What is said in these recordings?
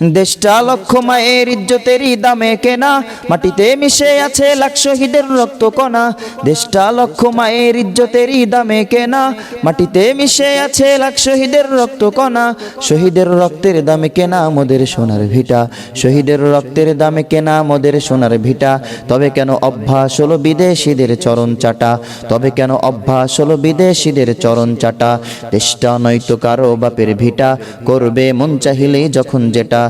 দেশটা লক্ষ মায়ের ইজ্জতেরই দামে কেনা, মাটিতে মিশে আছে লাখ শহীদের রক্ত কণা দেশটা লক্ষ মায়ের ইজ্জতেরই দামে কেনা, মাটিতে মিশে আছে লাখ শহীদের রক্ত কণা শহীদের রক্তের দামে কেনা মোদের সোনার ভিটা। শহীদের রক্তের দামে কেনা মোদের সোনার ভিটা। তবে কেন অভ্যাস হলো বিদেশিদের চরণ চাটা? তবে কেন অভ্যাস হলো বিদেশিদের চরণ চাটা? দেশটা নয়তো কারও বাপের ভিটা। করবে মন চাহিলেই যখন যেটা।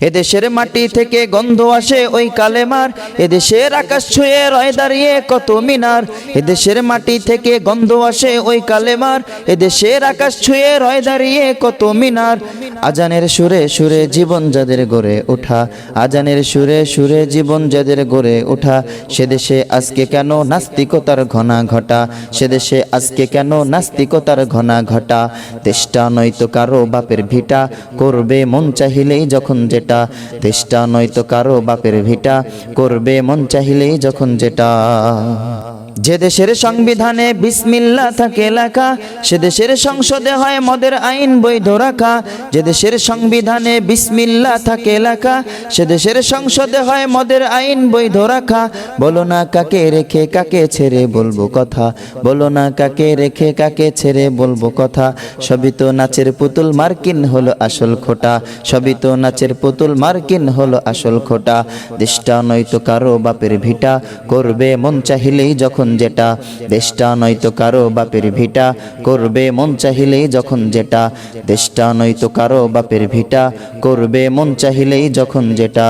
এদেশের মাটি থেকে গন্ধ আসে ওই কালেমার। এদেশের আকাশ ছুঁয়ে রয় দাঁড়িয়ে কত মিনার। এদেশের মাটি থেকে গন্ধ আসে ওই কালেমার। এদেশের আকাশ ছুঁয়ে রয় দাঁড়িয়ে কত মিনার। আজানের সুরে সুরে জীবন যাদের গড়ে ওঠা। আজানের সুরে সুরে জীবন যাদের গড়ে ওঠা। সে দেশে আজকে কেন নাস্তিকতার ঘনা ঘটা? সে দেশে আজকে কেন নাস্তিকতার ঘনা ঘটা? দেশটা নয়তো কারও বাপের ভিটা। করবে মন চাহিলেই যখন যেটা। দেশটা নয়তো কারও বাপের ভিটা। করবে মন চাহিলেই যখন যেটা। যে দেশের সংবিধানে বিসমিল্লা থাকে লেখা, সে দেশের সংসদে হয় মদের আইন বৈধ রাখা। যে দেশের সংবিধানে বিসমিল্লা থাকে লেখা, সে দেশের সংসদে হয় মদের আইন বৈধ রাখা। বলো না কাকে রেখে কাকে ছেড়ে বলব কথা, বলো না কাকে রেখে কাকে ছেড়ে বলব কথা। সবই তো নাচের পুতুল, মার্কিন হলো আসল খোটা। সবই তো নাচের পুতুল মার্কিন হলো আসল খোটা। দেশটা নয়তো কারও বাপের ভিটা। করবে মন চাহিলেই যখন যেটা। দেশটা নয়তো কারও বাপের ভিটা। করবে মন চাহিলেই যখন যেটা। দেশটা নয়তো কারও বাপের ভিটা। করবে মন চাহিলেই যখন যেটা।